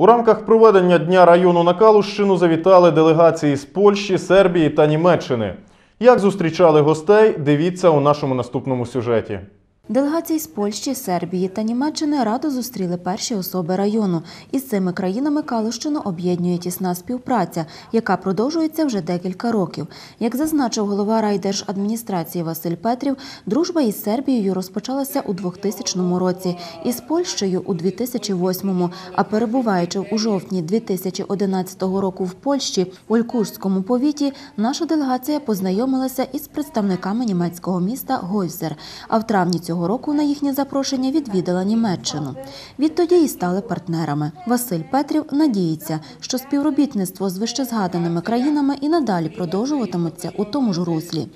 У рамках проведення Дня району на Калущину завітали делегації з Польщі, Сербії та Німеччини. Як зустрічали гостей, дивіться у нашому наступному сюжеті. Делегації з Польщі, Сербії та Німеччини радо зустріли перші особи району. Із цими країнами Калущину об'єднує тісна співпраця, яка продовжується вже декілька років. Як зазначив голова райдержадміністрації Василь Петрів, дружба із Сербією розпочалася у 2000 році, із Польщею у 2008, а перебуваючи у жовтні 2011 року в Польщі, у Олькушському повіті, наша делегація познайомилася із представниками німецького міста Гойзер, а в травні цього року на їхнє запрошення відвідала Німеччину. Відтоді і стали партнерами. Василь Петрів надіється, що співробітництво з вищезгаданими країнами і надалі продовжуватиметься у тому ж руслі.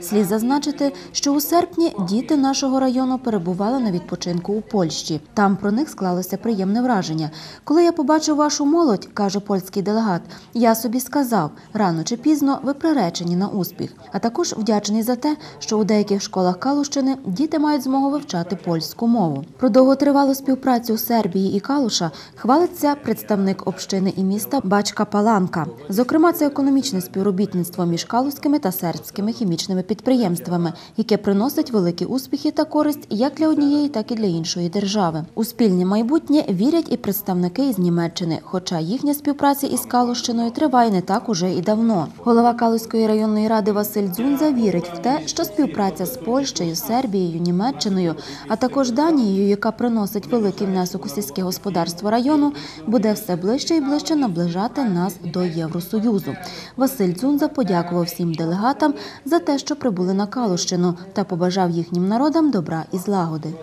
Слід зазначити, що у серпні діти нашого району перебували на відпочинку у Польщі. Там про них склалося приємне враження. Коли я побачив вашу молодь, каже польський делегат, я собі сказав, рано чи пізно ви приречені на успіх. А також вдячний за те, що у деяких школах Калущини діти мають змогу вивчати польську мову. Про довготривалу співпрацю Сербії і Калуша хвалиться представник общини і міста Бачка Паланка. Зокрема, це економічне співробітництво між калузькими та сербськими хімічними підприємствами, яке приносить великі успіхи та користь як для однієї, так і для іншої держави. У спільне майбутнє вірять і представники із Німеччини, хоча їхня співпраця із Калущиною триває не так уже і давно. Голова Калузької районної ради Василь Дзюнза вірить в те, що співпраця з Польщею, Сербією, Німеччиною, а також Данією, яка приносить великий внесок у сільське господарство району, буде все ближче і ближче наближати нас до Євросоюзу. Василь Дзюнза подякував всім делегатам за те, що прибули на Калущину, та побажав їхнім народам добра і злагоди.